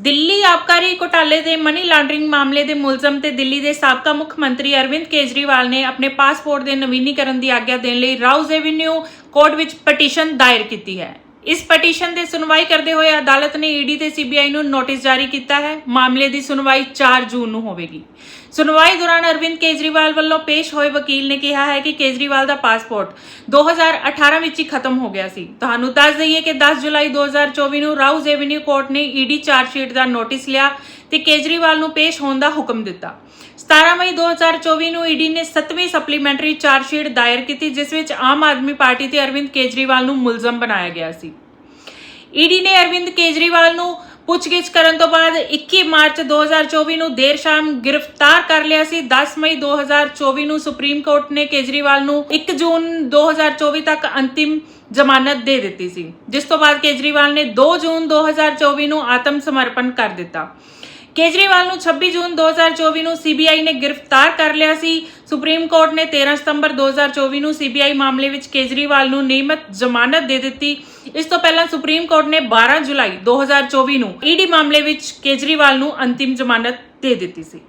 ਦਿੱਲੀ ਆਬਕਾਰੀ ਘੁਟਾਲੇ ਦੇ ਮਨੀ ਲਾਂਡਰਿੰਗ ਮਾਮਲੇ ਦੇ ਮੁਲਜ਼ਮ ਤੇ ਦਿੱਲੀ ਦੇ ਸਾਬਕਾ ਮੁੱਖ ਮੰਤਰੀ ਅਰਵਿੰਦ ਕੇਜਰੀਵਾਲ ਨੇ ਆਪਣੇ ਪਾਸਪੋਰਟ ਦੇ ਨਵੀਨੀਕਰਨ ਦੀ ਆਗਿਆ ਦੇਣ ਲਈ ਰਾਉਜ਼ ਐਵਨਿਊ ਕੋਰਟ ਵਿੱਚ ਪਟੀਸ਼ਨ ਦਾਇਰ ਕੀਤੀ ਹੈ। ਇਸ ਪਟੀਸ਼ਨ ਤੇ ਸੁਣਵਾਈ ਕਰਦੇ ਹੋਏ ਅਦਾਲਤ ਨੇ ਈਡੀ ਤੇ ਸੀਬੀਆਈ ਨੂੰ ਨੋਟਿਸ ਜਾਰੀ ਕੀਤਾ ਹੈ। ਮਾਮਲੇ ਦੀ ਸੁਣਵਾਈ 4 ਜੂਨ ਨੂੰ ਹੋਵੇਗੀ। ਸੁਣਵਾਈ ਦੌਰਾਨ ਅਰਵਿੰਦ ਕੇਜਰੀਵਾਲ ਵੱਲੋਂ ਪੇਸ਼ ਹੋਏ ਵਕੀਲ ਨੇ ਕਿਹਾ ਹੈ ਕਿ ਕੇਜਰੀਵਾਲ ਦਾ ਪਾਸਪੋਰਟ 2018 ਵਿੱਚ ਹੀ ਖਤਮ ਹੋ ਗਿਆ ਸੀ। ਤੁਹਾਨੂੰ ਦੱਸ ਦਈਏ ਕਿ 10 ਜੁਲਾਈ 2024 ਨੂੰ ਰਾਉਜ਼ ਐਵਨਿਊ ਕੋਰਟ ਨੇ ਈਡੀ ਚਾਰਜਸ਼ੀਟ ਦਾ ਨੋਟਿਸ ਲਿਆ ਤੇ ਕੇਜਰੀਵਾਲ ਨੂੰ ਪੇਸ਼ ਹੋਣ ਦਾ ਹੁਕਮ ਦਿੱਤਾ। 17 ਮਈ 2024 ਨੂੰ ਈਡੀ ਨੇ 7ਵੀਂ ਸਪਲੀਮੈਂਟਰੀ ਚਾਰਜਸ਼ੀਟ ਦਾਇਰ ਕੀਤੀ, ਜਿਸ ਵਿੱਚ ਆਮ ਆਦਮੀ ਪਾਰਟੀ ਤੇ ਅਰਵਿੰਦ ਕੇਜਰੀਵਾਲ ਨੂੰ ਮੁਲਜ਼ਮ ਬਣਾਇਆ ਗਿਆ ਸੀ। ਈਡੀ ਨੇ ਅਰਵਿੰਦ ਕੇਜਰੀਵਾਲ ਨੂੰ ਪੁੱਛਗਿੱਛ ਕਰਨ ਤੋਂ ਬਾਅਦ 21 ਮਾਰਚ 2024 ਨੂੰ ਦੇਰ ਸ਼ਾਮ ਗ੍ਰਿਫਤਾਰ ਕਰ ਲਿਆ ਸੀ। 10 ਮਈ 2024 ਨੂੰ ਸੁਪਰੀਮ ਕੋਰਟ ਨੇ ਕੇਜਰੀਵਾਲ ਨੂੰ 1 ਜੂਨ 2024 ਤੱਕ ਅੰਤਿਮ ਜ਼ਮਾਨਤ ਦੇ ਦਿੱਤੀ ਸੀ, ਜਿਸ ਤੋਂ ਬਾਅਦ ਕੇਜਰੀਵਾਲ ਨੇ 2 ਜੂਨ 2024 ਨੂੰ ਆਤਮ ਸਮਰਪਣ ਕਰ ਦਿੱਤਾ। ਕੇਜਰੀਵਾਲ ਨੂੰ 26 ਜੂਨ 2024 ਨੂੰ ਸੀਬੀਆਈ ਨੇ ਗ੍ਰਿਫਤਾਰ ਕਰ ਲਿਆ ਸੀ। ਸੁਪਰੀਮ ਕੋਰਟ ਨੇ 13 ਸਤੰਬਰ 2024 ਨੂੰ ਸੀਬੀਆਈ ਮਾਮਲੇ ਵਿੱਚ ਕੇਜਰੀਵਾਲ ਨੂੰ ਨਿਯਮਤ ਜ਼ਮਾਨਤ ਦੇ ਦਿੱਤੀ। ਇਸ ਤੋਂ ਪਹਿਲਾਂ ਸੁਪਰੀਮ ਕੋਰਟ ਨੇ 12 ਜੁਲਾਈ 2024 ਨੂੰ ਈਡੀ ਮਾਮਲੇ ਵਿੱਚ ਕੇਜਰੀਵਾਲ ਨੂੰ ਅੰਤਿਮ ਜ਼ਮਾਨਤ ਦੇ ਦਿੱਤੀ ਸੀ।